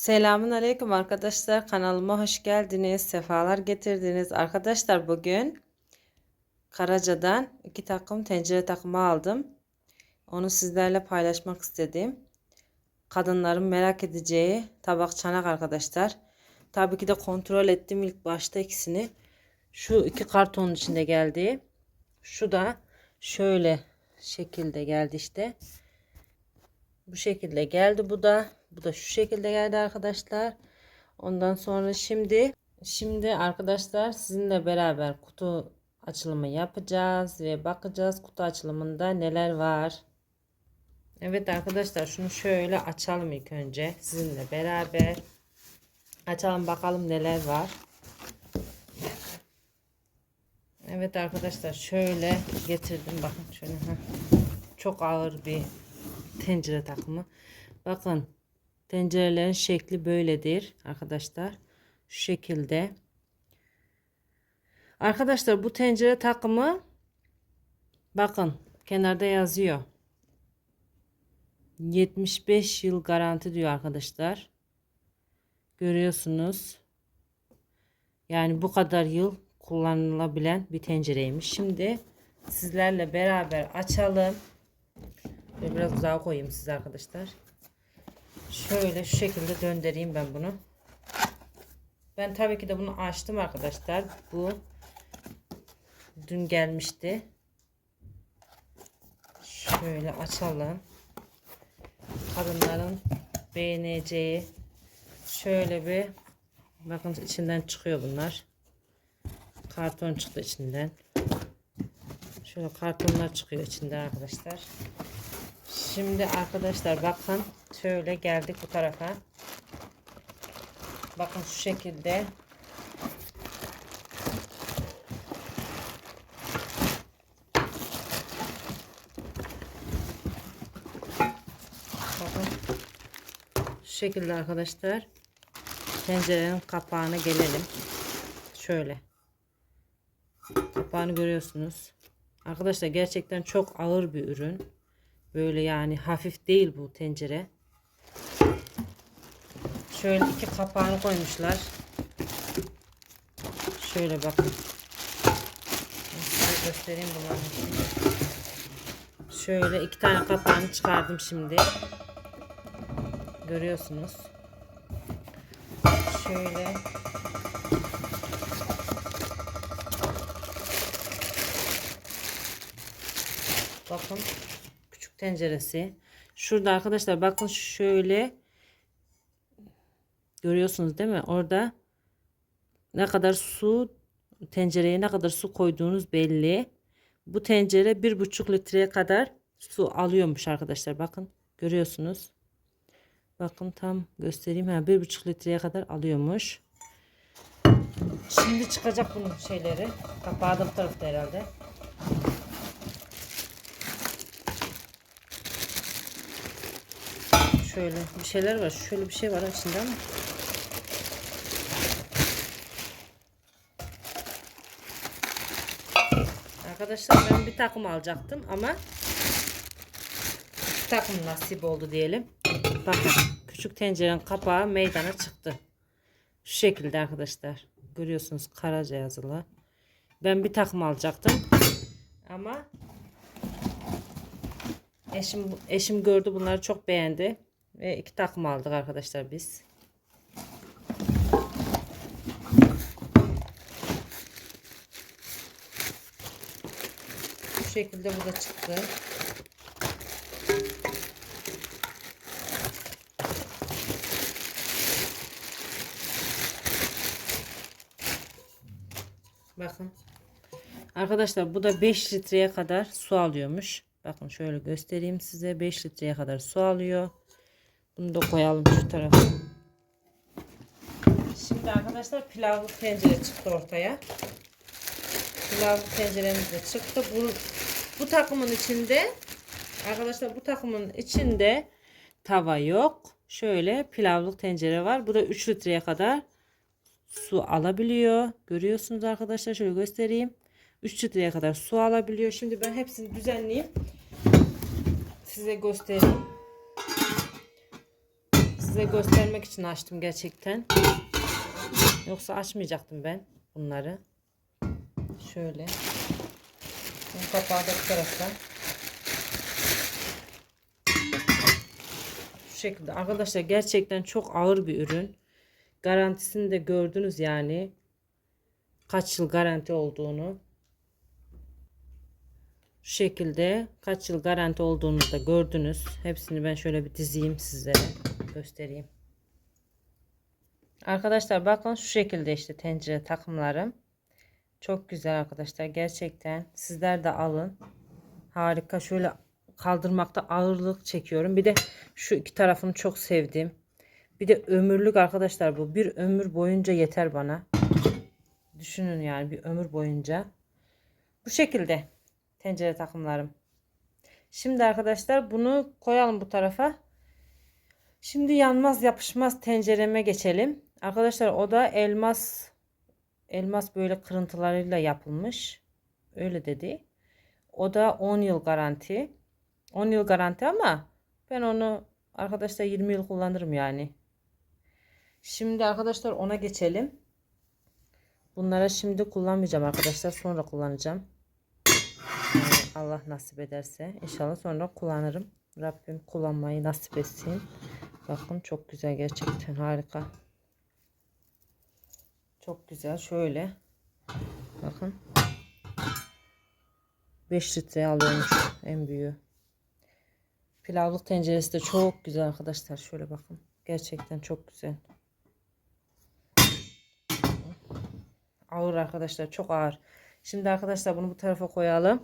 Selamun Aleyküm arkadaşlar. Kanalıma hoş geldiniz. Sefalar getirdiniz. Arkadaşlar bugün Karaca'dan iki takım tencere takımı aldım. Onu sizlerle paylaşmak istedim. Kadınların merak edeceği tabak çanak arkadaşlar. Tabii ki de kontrol ettim ilk başta ikisini. Şu iki kartonun içinde geldi. Şu da şöyle şekilde geldi işte. Bu şekilde geldi bu da bu da şu şekilde geldi arkadaşlar. Ondan sonra şimdi şimdi arkadaşlar sizinle beraber kutu açılımı yapacağız ve bakacağız kutu açılımında neler var. Evet arkadaşlar şunu şöyle açalım ilk önce sizinle beraber. Açalım bakalım neler var. Evet arkadaşlar şöyle getirdim. Bakın şöyle çok ağır bir tencere takımı. Bakın tencerelerin şekli böyledir arkadaşlar. Şu şekilde. Arkadaşlar bu tencere takımı bakın kenarda yazıyor. 75 yıl garanti diyor arkadaşlar. Görüyorsunuz. Yani bu kadar yıl kullanılabilen bir tencereymiş. Şimdi sizlerle beraber açalım. Biraz uzağa koyayım size arkadaşlar. Şöyle şu şekilde döndüreyim ben bunu. Ben tabii ki de bunu açtım arkadaşlar. Bu dün gelmişti. Şöyle açalım. Kadınların beğeneceği şöyle bir bakın içinden çıkıyor bunlar. Karton çıktı içinden. Şöyle kartonlar çıkıyor içinden arkadaşlar. Şimdi arkadaşlar bakın şöyle geldik bu tarafa. Bakın şu şekilde. Bakın şu şekilde arkadaşlar. Tencerenin kapağına gelelim. Şöyle. Kapağını görüyorsunuz. Arkadaşlar gerçekten çok ağır bir ürün. Böyle yani hafif değil bu tencere. Şöyle iki kapağını koymuşlar. Şöyle bakın. Size göstereyim bunları. Şöyle iki tane kapağını çıkardım şimdi. Görüyorsunuz. Şöyle. Bakın tenceresi. Şurada arkadaşlar bakın şöyle görüyorsunuz değil mi? Orada ne kadar su tencereye ne kadar su koyduğunuz belli. Bu tencere bir buçuk litreye kadar su alıyormuş arkadaşlar. Bakın görüyorsunuz. Bakın tam göstereyim. Ha, bir buçuk litreye kadar alıyormuş. Şimdi çıkacak bunun şeyleri. Kapağı da bu tarafta herhalde. Şöyle bir şeyler var. Şöyle bir şey var içinde ama. Arkadaşlar ben bir takım alacaktım ama iki takım nasip oldu diyelim. Bakın küçük tencerenin kapağı meydana çıktı. Şu şekilde arkadaşlar. Görüyorsunuz Karaca yazılı. Ben bir takım alacaktım. Ama eşim eşim gördü bunları çok beğendi. Ve iki takım aldık arkadaşlar biz. Bu şekilde bu da çıktı. Bakın. Arkadaşlar bu da 5 litreye kadar su alıyormuş. Bakın şöyle göstereyim size. 5 litreye kadar su alıyor. Bunu da koyalım şu tarafa. Şimdi arkadaşlar pilavlık tencere çıktı ortaya. Pilavlık tenceremiz de çıktı. Bu, bu takımın içinde arkadaşlar bu takımın içinde tava yok. Şöyle pilavlık tencere var. Bu da 3 litreye kadar su alabiliyor. Görüyorsunuz arkadaşlar şöyle göstereyim. 3 litreye kadar su alabiliyor. Şimdi ben hepsini düzenleyeyim. Size göstereyim. Size göstermek için açtım gerçekten. Yoksa açmayacaktım ben bunları. Şöyle. Bu kapağı da bu tarafta. Şu şekilde. Arkadaşlar gerçekten çok ağır bir ürün. Garantisini de gördünüz yani. Kaç yıl garanti olduğunu. Şu şekilde kaç yıl garanti olduğunu da gördünüz. Hepsini ben şöyle bir dizeyim sizlere göstereyim. Arkadaşlar bakın şu şekilde işte tencere takımlarım. Çok güzel arkadaşlar gerçekten. Sizler de alın. Harika. Şöyle kaldırmakta ağırlık çekiyorum. Bir de şu iki tarafını çok sevdim. Bir de ömürlük arkadaşlar bu. Bir ömür boyunca yeter bana. Düşünün yani bir ömür boyunca. Bu şekilde tencere takımlarım. Şimdi arkadaşlar bunu koyalım bu tarafa. Şimdi yanmaz yapışmaz tencereme geçelim. Arkadaşlar o da elmas elmas böyle kırıntılarıyla yapılmış. Öyle dedi. O da 10 yıl garanti. 10 yıl garanti ama ben onu arkadaşlar 20 yıl kullanırım yani. Şimdi arkadaşlar ona geçelim. Bunlara şimdi kullanmayacağım arkadaşlar. Sonra kullanacağım. Allah nasip ederse. inşallah sonra kullanırım. Rabbim kullanmayı nasip etsin. Bakın çok güzel gerçekten harika. Çok güzel. Şöyle. Bakın. 5 litre alıyormuş en büyüğü. Pilavlık tenceresi de çok güzel arkadaşlar. Şöyle bakın. Gerçekten çok güzel. Ağır arkadaşlar. Çok ağır. Şimdi arkadaşlar bunu bu tarafa koyalım.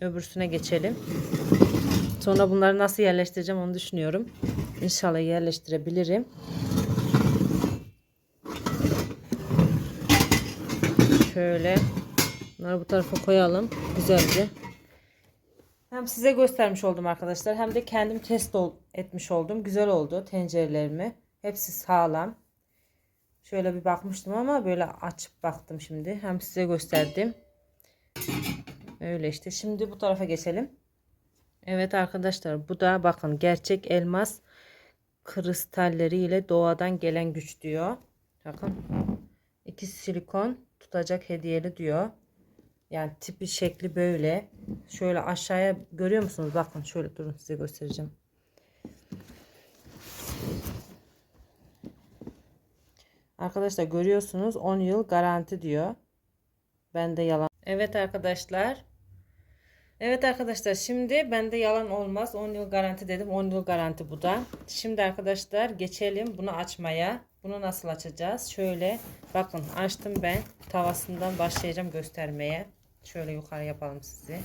Öbürsüne geçelim. Sonra bunları nasıl yerleştireceğim onu düşünüyorum. İnşallah yerleştirebilirim. Şöyle bunları bu tarafa koyalım. Güzelce. Hem size göstermiş oldum arkadaşlar. Hem de kendim test etmiş oldum. Güzel oldu tencerelerimi. Hepsi sağlam. Şöyle bir bakmıştım ama böyle açıp baktım şimdi. Hem size gösterdim. Öyle işte. Şimdi bu tarafa geçelim. Evet arkadaşlar bu da bakın gerçek elmas kristalleri ile doğadan gelen güç diyor. Bakın. İki silikon tutacak hediyeli diyor. Yani tipi şekli böyle. Şöyle aşağıya görüyor musunuz? Bakın şöyle durun size göstereceğim. Arkadaşlar görüyorsunuz 10 yıl garanti diyor. Ben de yalan. Evet arkadaşlar. Evet arkadaşlar şimdi bende yalan olmaz. 10 yıl garanti dedim. 10 yıl garanti bu da. Şimdi arkadaşlar geçelim bunu açmaya. Bunu nasıl açacağız? Şöyle bakın açtım ben. Tavasından başlayacağım göstermeye. Şöyle yukarı yapalım sizi.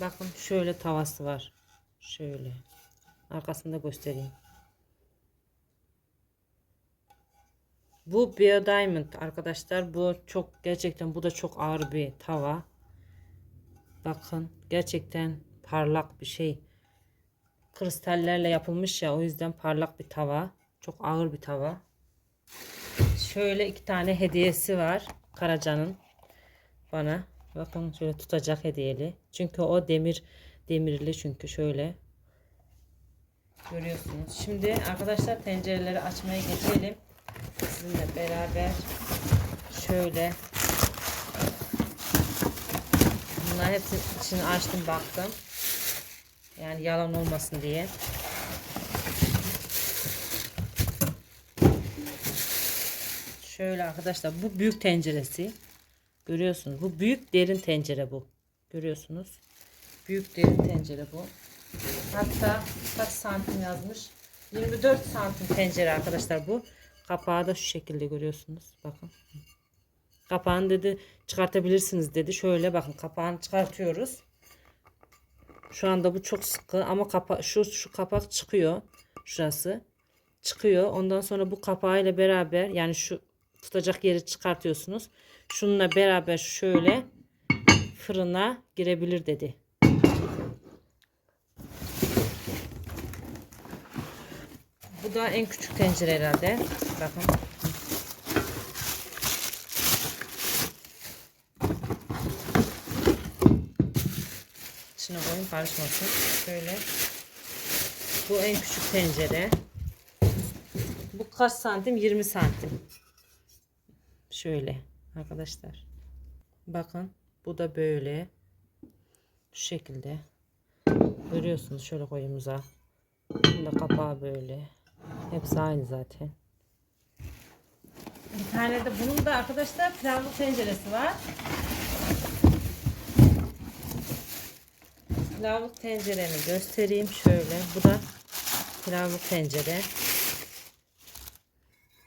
Bakın şöyle tavası var. Şöyle. Arkasında göstereyim. Bu Bio Diamond arkadaşlar. Bu çok gerçekten bu da çok ağır bir tava. Bakın gerçekten parlak bir şey. Kristallerle yapılmış ya o yüzden parlak bir tava. Çok ağır bir tava. Şöyle iki tane hediyesi var Karaca'nın bana. Bakın şöyle tutacak hediyeli. Çünkü o demir demirli çünkü şöyle görüyorsunuz. Şimdi arkadaşlar tencereleri açmaya geçelim. Sizinle beraber şöyle bunlar hepsi içini açtım baktım. Yani yalan olmasın diye. Şöyle arkadaşlar bu büyük tenceresi. Görüyorsunuz. Bu büyük derin tencere bu. Görüyorsunuz. Büyük derin tencere bu. Hatta kaç santim yazmış. 24 santim tencere arkadaşlar bu. Kapağı da şu şekilde görüyorsunuz. Bakın. Kapağını dedi çıkartabilirsiniz dedi. Şöyle bakın kapağını çıkartıyoruz. Şu anda bu çok sıkı ama kapa şu şu kapak çıkıyor. Şurası çıkıyor. Ondan sonra bu kapağıyla beraber yani şu tutacak yeri çıkartıyorsunuz. Şununla beraber şöyle fırına girebilir dedi. Bu da en küçük tencere herhalde. Bakın. İçine kapatayım karışmasın. Şöyle. Bu en küçük tencere. Bu kaç santim? 20 santim. Şöyle arkadaşlar. Bakın bu da böyle. Şu şekilde. Görüyorsunuz şöyle koyumuza. Bunda kapağı böyle. Hepsi aynı zaten. Bir tane de bunun da arkadaşlar pilavlık tenceresi var. Pilavlık tenceremi göstereyim şöyle. Bu da pilavlık tencere.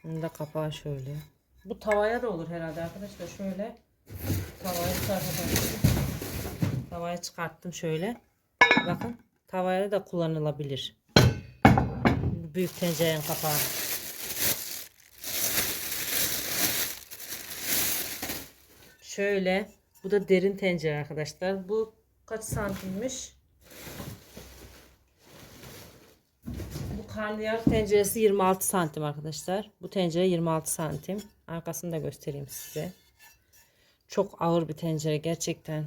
Bunun da kapağı şöyle. Bu tavaya da olur herhalde arkadaşlar. Şöyle tavayı çıkartalım. Tavayı çıkarttım şöyle. Bakın tavaya da kullanılabilir. Büyük tencerenin kapağı. Şöyle. Bu da derin tencere arkadaşlar. Bu kaç santimmiş? Bu karnıyarık tenceresi 26 santim arkadaşlar. Bu tencere 26 santim. Arkasını da göstereyim size. Çok ağır bir tencere gerçekten.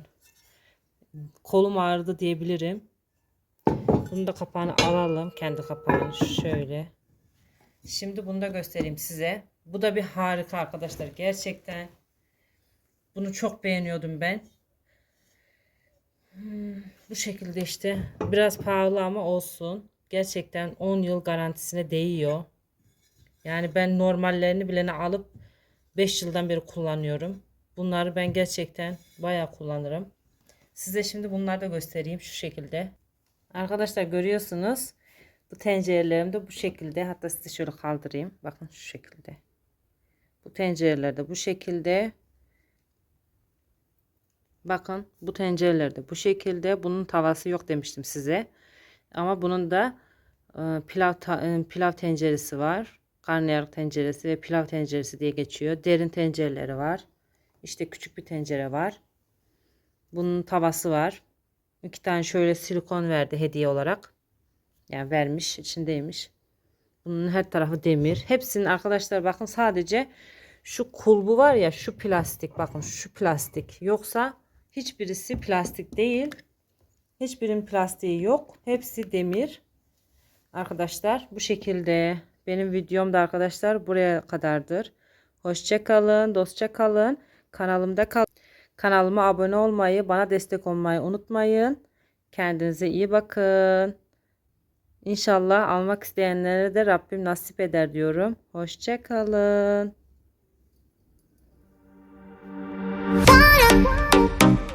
Kolum ağrıdı diyebilirim. Bunu da kapağını alalım. Kendi kapağını şöyle. Şimdi bunu da göstereyim size. Bu da bir harika arkadaşlar. Gerçekten. Bunu çok beğeniyordum ben. Hmm, bu şekilde işte. Biraz pahalı ama olsun. Gerçekten 10 yıl garantisine değiyor. Yani ben normallerini bilene alıp 5 yıldan beri kullanıyorum. Bunları ben gerçekten bayağı kullanırım. Size şimdi bunları da göstereyim şu şekilde. Arkadaşlar görüyorsunuz. Bu tencerelerim de bu şekilde. Hatta size şöyle kaldırayım. Bakın şu şekilde. Bu tencereler de bu şekilde. Bakın bu tencereler de bu şekilde. Bunun tavası yok demiştim size. Ama bunun da e, pilav e, pilav tenceresi var. Karnıyarık tenceresi ve pilav tenceresi diye geçiyor. Derin tencereleri var. İşte küçük bir tencere var. Bunun tavası var. İki tane şöyle silikon verdi hediye olarak. Yani vermiş içindeymiş. Bunun her tarafı demir. Hepsinin arkadaşlar bakın sadece şu kulbu var ya şu plastik bakın şu plastik. Yoksa hiçbirisi plastik değil. Hiçbirinin plastiği yok. Hepsi demir. Arkadaşlar bu şekilde benim videom da arkadaşlar buraya kadardır. Hoşça kalın, dostça kalın. Kanalımda kal. Kanalıma abone olmayı, bana destek olmayı unutmayın. Kendinize iyi bakın. İnşallah almak isteyenlere de Rabbim nasip eder diyorum. Hoşça kalın. Bye.